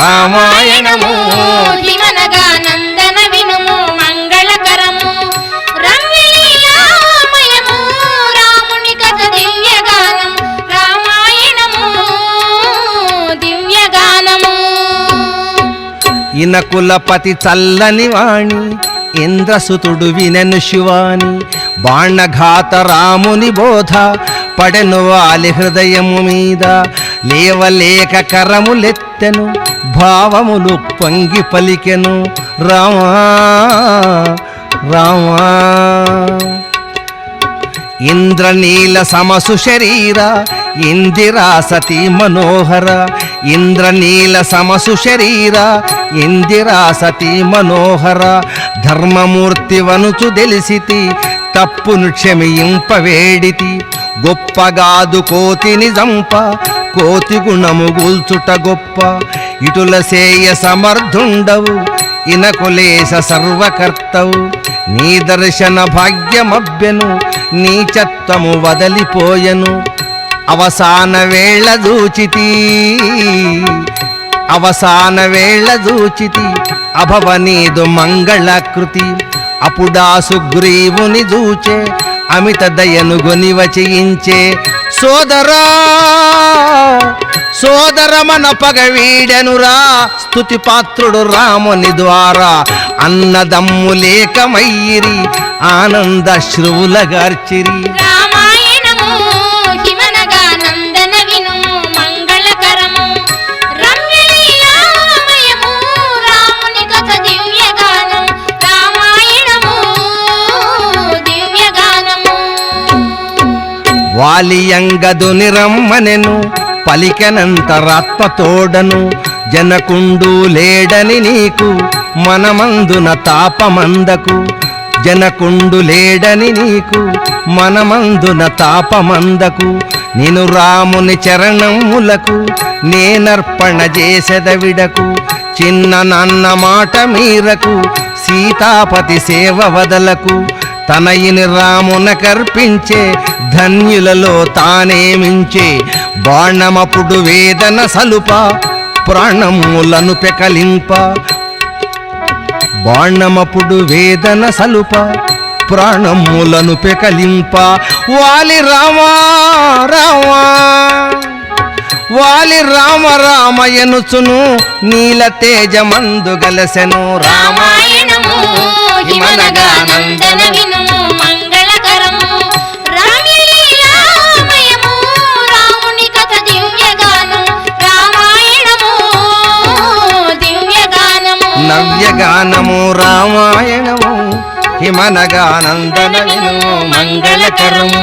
రామాయణము. హిమనగా నందన వినుము మంగళకరము. రమ్యలీలామయము రాముని కథ దివ్యగానం. రామాయణము దివ్యగానము. ఇనకులపతి చల్లని వాణి ఇంద్రసుతుడు వినెను శివాని. బాణఘాత రాముని బోధ పడెను వాలి హృదయము మీద. లేవలేక కరములెత్తెను భావములు పొంగి పలికెను. రామా రామా. ఇంద్రనీల సమసు శరీర ఇందిరా సతీ మనోహర. ఇంద్రనీల సమసు శరీర ఇందిరా సతీ మనోహర. ధర్మమూర్తి వనుచు తెలిసితి తప్పును క్షమింపవేడితి. గొప్పగాదు కోతిని జంప కోతి గుణము గూల్చుట గొప్ప. ఇటుల సేయ సమర్థుండవు ఇనకులేశ సర్వకర్తవు. నీ దర్శన భాగ్యమభ్యను నీచత్వము వదలిపోయెను. అవసాన వేళ దూచితి అవసాన వేళ దూచితి అభవనీదు మంగళకృతి. అప్పుడా సుగ్రీవుని దూచే అమిత దయనుగొని వచయించే సోదరా సోదరమన పగ వీడెనురా. స్తుతి పాత్రుడు రాముని ద్వారా అన్నదమ్ములేకమయ్యిరి. ఆనందశ్రువులగార్చిరి రామాయణము వాలియంగదు నిరమ్మనెను పలికెనంతరాత్మతోడను జనకుండు లేడని నీకు మనమందున తాపమందకు జనకుండు లేడని నీకు మనమందున తాపమందకు నేను రాముని చరణములకు నేనర్పణ చేసెదవిడకు చిన్న నాన్న మాట మీరకు సీతాపతి సేవ వదలకు తనయిని రామున కర్పించే ధన్యులలో తానేమించే బాణమపుడు వేదన సలుప ప్రాణములను పెకలింప. బాణమపుడు వేదన సలుప ప్రాణములను పెకలింప. వాలి రామా రామా వాలి రామ రామయనుచును నీల తేజమందు గలసెను. రామాయణము. హిమనగా మంగళకరము రమ్యలీలామయము రాముని కథ దివ్యగానం రామాయణము దివ్యగానము. నవ్యగానము రామాయణము హిమనగానందన మంగళకరము